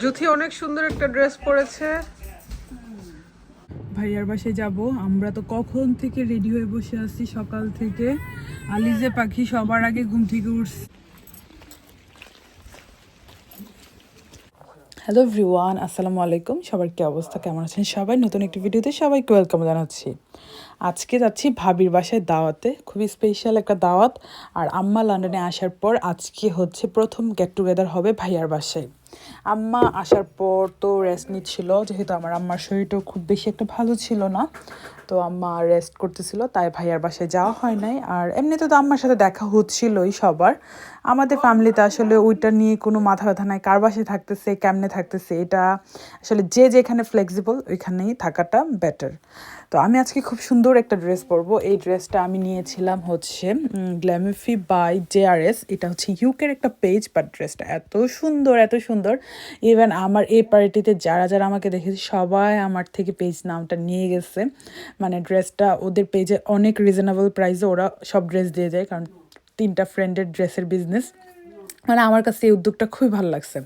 জুথি অনেক সুন্দর একটা ড্রেস পরেছে। ভাইয়ার বাসায় যাব। আমরা তো কখন থেকে রেডি হয়ে বসে আছি সকাল থেকে। আলিজে পাখি সবার আগে ঘুম থেকে উঠছে। হ্যালো এভরিওয়ান আসসালামু আলাইকুম। সবার কি অবস্থা? কেমন আছেন সবাই? নতুন একটি ভিডিওতে সবাইকে ওয়েলকাম জানাচ্ছি। আজকে যাচ্ছি ভাবির বাসায় দাওয়াতে। খুবই স্পেশাল একটা দাওয়াত। আর আম্মা লন্ডনে আসার পর আজকে হচ্ছে প্রথম গেট টুগেদার হবে ভাইয়ার বাসায়। আম্মা আসার পর তো রেস্ট নিচ্ছিল, যেহেতু আমার আম্মার শরীরটাও খুব বেশি একটা ভালো ছিল না। তো আম্মা রেস্ট করতেছিল, তাই ভাইয়ার বাসায় যাওয়া হয় নাই। আর এমনিতে তো আম্মার সাথে দেখা হচ্ছিলই সবার। আমাদের ফ্যামিলিতে আসলে ওইটা নিয়ে কোনো মাথা ব্যথা নাই, কার বাসায় থাকতেছে, কেমনে থাকতেছে, এটা আসলে যে যেখানে ফ্লেক্সিবল ওইখানেই থাকাটা বেটার তো আমি আজকে খুব সুন্দর একটা ড্রেস পরবো। এই ড্রেসটা আমি নিয়েছিলাম হচ্ছে গ্ল্যামিফি বাই জেআরএস এটা হচ্ছে ইউকের একটা পেজ বাট ড্রেসটা এত সুন্দর এত সুন্দর। ইভেন আমার এই পার্টিতে যারা যারা আমাকে দেখেছে, সবাই আমার থেকে পেজ নামটা নিয়ে গেছে। মানে ড্রেসটা ওদের পেজে অনেক রিজনেবল প্রাইসে ওরা সব ড্রেস দিয়ে যায়, কারণ তিনটা ফ্রেন্ডের ড্রেসের বিজনেস মানে আমার কাছে এই উদ্যোগটা খুবই ভালো লাগছে।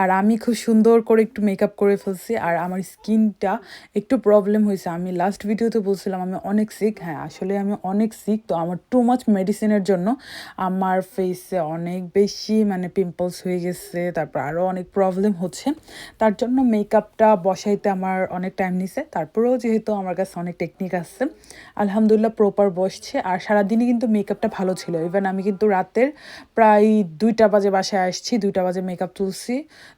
আর আমি খুব সুন্দর করে একটু মেকআপ করে ফেলছি, আর আমার স্কিনটা একটু প্রবলেম হয়েছে। আমি লাস্ট ভিডিওতে বলছিলাম, আমি অনেক সিক হ্যাঁ আসলে আমি অনেক সিক তো আমার টু মাচ মেডিসিনের জন্য আমার ফেসে অনেক বেশি মানে পিম্পলস হয়ে গেছে, তারপর আরও অনেক প্রবলেম হচ্ছে। তার জন্য মেকআপটা বসাইতে আমার অনেক টাইম নিছে। তারপরেও যেহেতু আমার কাছে অনেক টেকনিক আছে, আলহামদুলিল্লাহ প্রপার বসছে। আর সারাদিনই কিন্তু মেকআপটা ভালো ছিল। ইভেন আমি কিন্তু রাতের প্রায় দুইটা বাজে বাসায় আসছি দুইটা বাজে মেকআপ তুলছি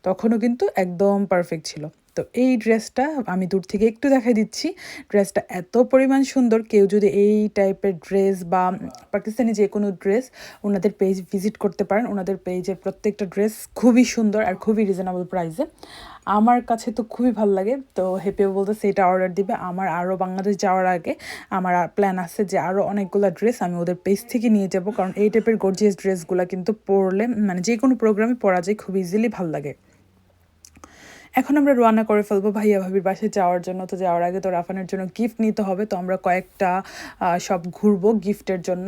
তখনও কিন্তু একদম পারফেক্ট ছিল। তো এই ড্রেসটা আমি দূর থেকে একটু দেখাই দিচ্ছি। ড্রেসটা এত পরিমাণ সুন্দর, কেউ যদি এই টাইপের ড্রেস বা পাকিস্তানি যে কোনো ড্রেস ওনাদের পেজ ভিজিট করতে পারেন, ওনাদের পেজের প্রত্যেকটা ড্রেস খুবই সুন্দর আর খুবই রিজনেবল প্রাইসে। আমার কাছে তো খুবই ভালো লাগে, তো হেপেও বলতে সেটা অর্ডার দিবে। আমার আরও বাংলাদেশ যাওয়ার আগে আমার প্ল্যান আছে যে আরও অনেকগুলো ড্রেস আমি ওদের পেজ থেকে নিয়ে যাব, কারণ এই টাইপের গর্জিয়াস ড্রেসগুলো কিন্তু পরলে মানে যে কোনো প্রোগ্রামে পরা যায়, খুব ইজিলি ভালো লাগে। এখন আমরা রওনা করে ফেলব ভাইয়া ভাবির বাসায় যাওয়ার জন্য। তো যাওয়ার আগে তো রাফানের জন্য গিফট নিতে হবে। তো আমরা কয়েকটা সব ঘুরবো গিফটের জন্য।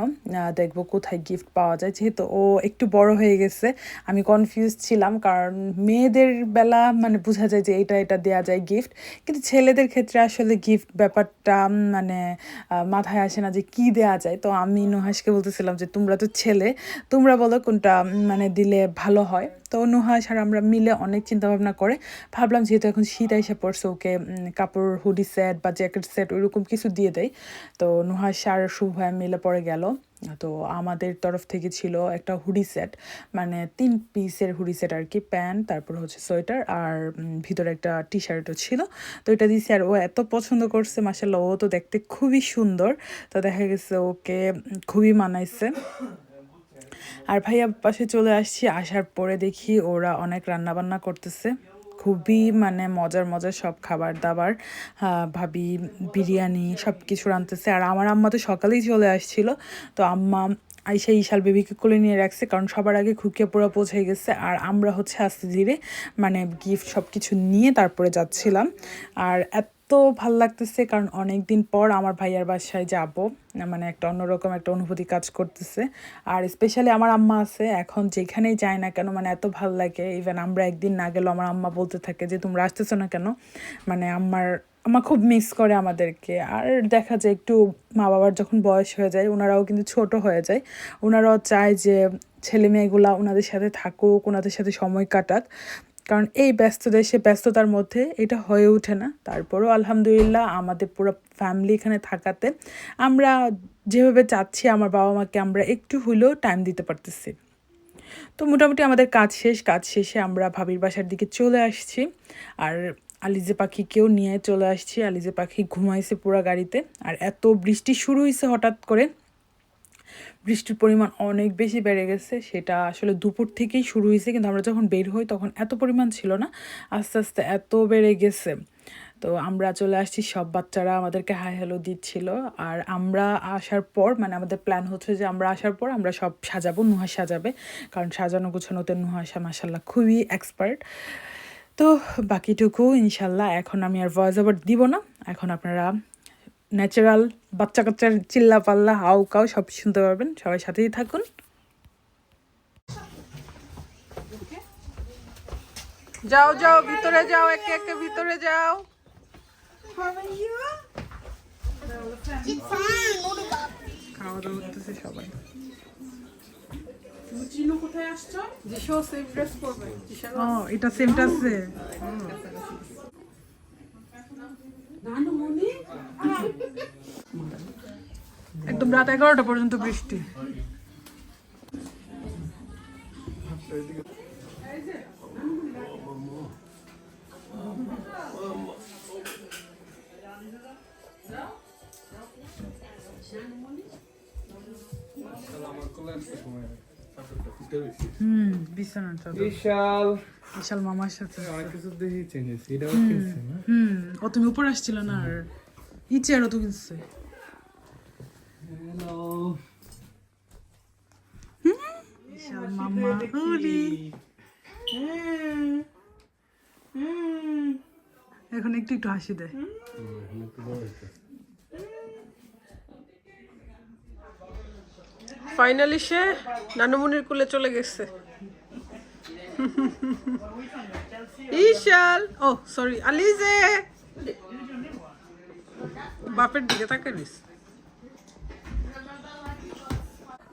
দেখব কোথায় গিফট পাওয়া যায়। যেহেতু ও একটু বড় হয়ে গেছে, আমি কনফিউজ ছিলাম। কারণ মেয়েদের বেলা মানে বোঝা যায় যে এটা এটা দেওয়া যায় গিফট কিন্তু ছেলেদের ক্ষেত্রে আসলে গিফট ব্যাপারটা মানে মাথায় আসে না যে কি দেওয়া যায়। তো আমি নুহাসকে বলতেছিলাম যে, তোমরা তো ছেলে, তোমরা বলো কোনটা মানে দিলে ভালো হয়? তো নুহাস আর আমরা মিলে অনেক চিন্তা ভাবনা করে ভাবলাম যেহেতু এখন শীত এসে পড়ছে, ওকে কাপড় হুডি সেট বা জ্যাকেট সেট ওইরকম কিছু দিয়ে দেয় তো নুহাস সার, শুভ মিলে পড়ে গেল। তো আমাদের তরফ থেকে ছিল একটা হুডি সেট মানে তিন পিসের হুডি সেট আর কি, প্যান্ট, তারপর হচ্ছে সোয়েটার আর ভিতরে একটা টি শার্টও ছিল। তো এটা দিয়েছি আর ও এত পছন্দ করছে মাসাল্লাহ ও তো দেখতে খুবই সুন্দর। তো দেখা গেছে ওকে খুবই মানাইছে। আর ভাইয়া পাশে চলে আসছি, আসার পরে দেখি ওরা অনেক রান্না বান্না করতেছে। খুবই মানে মজার মজার সব খাবার দাবার ভাবি, বিরিয়ানি সব কিছু রাঁধতেছে আর আমার আম্মা তো সকালেই চলে আসছিল, তো আম্মা আইসা ইশাল বেবিকে কোলে নিয়ে রাখছে, কারণ সবার আগে খুকিয়া পুরো পৌঁছে গেছে। আর আমরা হচ্ছে আস্তে ধীরে মানে গিফট সব কিছু নিয়ে তারপরে যাচ্ছিলাম। আর এত ভালো লাগতেছে, কারণ অনেক দিন পর আমার ভাইয়ার বাসায় যাব। মানে একটা অন্যরকম একটা অনুভূতি কাজ করতেছে। আর স্পেশালি আমার আম্মা আছে, এখন যেখানেই যায় না কেন মানে এত ভালো লাগে। ইভেন আমরা একদিন না গেলেও আমার আম্মা বলতে থাকে যে, তোমরা আসতেছো না কেন? মানে আমার আমার খুব মিস করে আমাদেরকে। আর দেখা যায় একটু মা বাবার যখন বয়স হয়ে যায়, ওনারাও কিন্তু ছোট হয়ে যায়। ওনারাও চায় যে ছেলে মেয়েগুলা ওনাদের সাথে থাকুক, ওনাদের সাথে সময় কাটাক। কারণ এই ব্যস্ত দেশে ব্যস্ততার মধ্যে এটা হয়ে ওঠে না। তারপরও আলহামদুলিল্লাহ আমাদের পুরো ফ্যামিলি এখানে থাকাতে আমরা যেভাবে চাচ্ছি, আমার বাবা মাকে আমরা একটু হলেও টাইম দিতে পারতেছি। তো মোটামুটি আমাদের কাজ শেষ। কাজ শেষে আমরা ভাবির বাসার দিকে চলে আসছি। আর আলিজে পাখিকেও নিয়ে চলে আসছি। আলিজে পাখি ঘুমাইছে পুরো গাড়িতে। আর এত বৃষ্টি শুরু হয়েছে হঠাৎ করে। বৃষ্টির পরিমাণ অনেক বেশি বেড়ে গেছে, সেটা আসলে দুপুর থেকেই শুরু হয়েছে, কিন্তু আমরা যখন বের হই তখন এত পরিমাণ ছিল না, আস্তে আস্তে এত বেড়ে গেছে। তো আমরা চলে আসছি, সব বাচ্চারা আমাদেরকে হাই হ্যালো দিচ্ছিল, আর আমরা আসার পর মানে আমাদের প্ল্যান হচ্ছে যে আমরা আসার পর আমরা সব সাজাবো, নুহা সাজাবে, কারণ সাজানো গোছানোতে নুহাসা মাসাল্লাহ খুবই এক্সপার্ট তো বাকিটুকু ইনশাল্লাহ এখন আমি আর ভয়েস ওভার দিব না, এখন আপনারা ন্যাচারাল বাচ্চা কাচ্চার চিল্লা পাল্লা হাউ কাউ সব শুনতে পারবেন। সবাই সাথেই থাকুন। যাও যাও ভিতরে যাও একে একে ভিতরে যাও। খাওয়া দাওয়া করতেছে সবাই। চিনু কোথায় আসছো? জিশো সেম ড্রেস পরবে ও এটা একদম রাত এগারোটা পর্যন্ত বৃষ্টি। হুম বিশাল। বিশাল মামার সাথে। অনেক কিছু দেখি চেঞ্জেস এটাও কিনছে না। হুম। ও তুমি উপরে আসছিল না আর ই চেয়ারও তো কিনছে। হ্যালো বিশাল মামা উলি এখন একটু একটু হাসি দেয় ফাইনালি সে নানুমনির কুলে চলে গেছে। ইশাল ও সরি আলিজে! বাপের দিকে তাকে নিস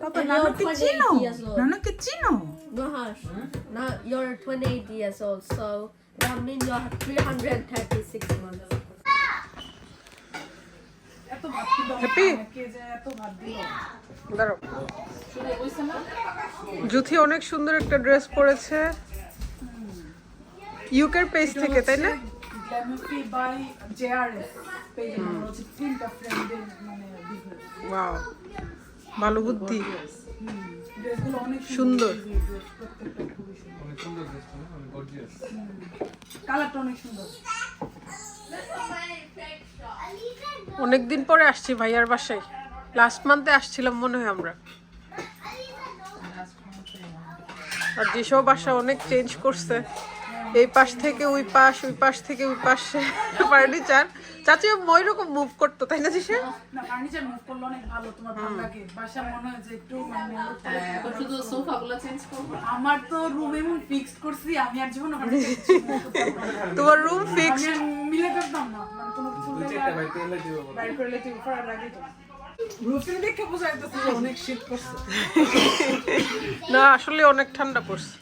পাপা And নানুকে you're 28 চিনো years old. নানুকে চিনো No harsh. Now you're 28 years old, so that means you're 336 months. Juthi অনেক সুন্দর একটা ড্রেস পরেছে ইউকের পেজ থেকে তাই না বাই ভালো বুদ্ধি খুবই সুন্দর। অনেকদিন পরে আসছি ভাইয়ার বাসায়। লাস্ট মান্থে আসছিলাম মনে হয় আমরা। আর যেসব বাসা অনেক চেঞ্জ করছে। এই পাশ থেকে ওই পাশ ওই পাশ থেকে ওই পাশে। ফার্নিচার চাচি ওই রকম মুভ করতো তাই না জিসে না ফার্নিচার মুভ করলে অনেক ভালো তোমার ভালো লাগে। বাসা মনে হয় যে একটু মানে শুধু সোফাগুলো চেঞ্জ করব। আমার তো রুম এমন ফিক্সড করছি আমি আর জীবনে তোমার রুম ফিক্স মিলে করতাম না মানে কোনো কিছু করলে তুই উপর লাগে তো। দেখে বোঝা যাইতেছে যে অনেক শীত করছে। না আসলে অনেক ঠান্ডা পড়ছে।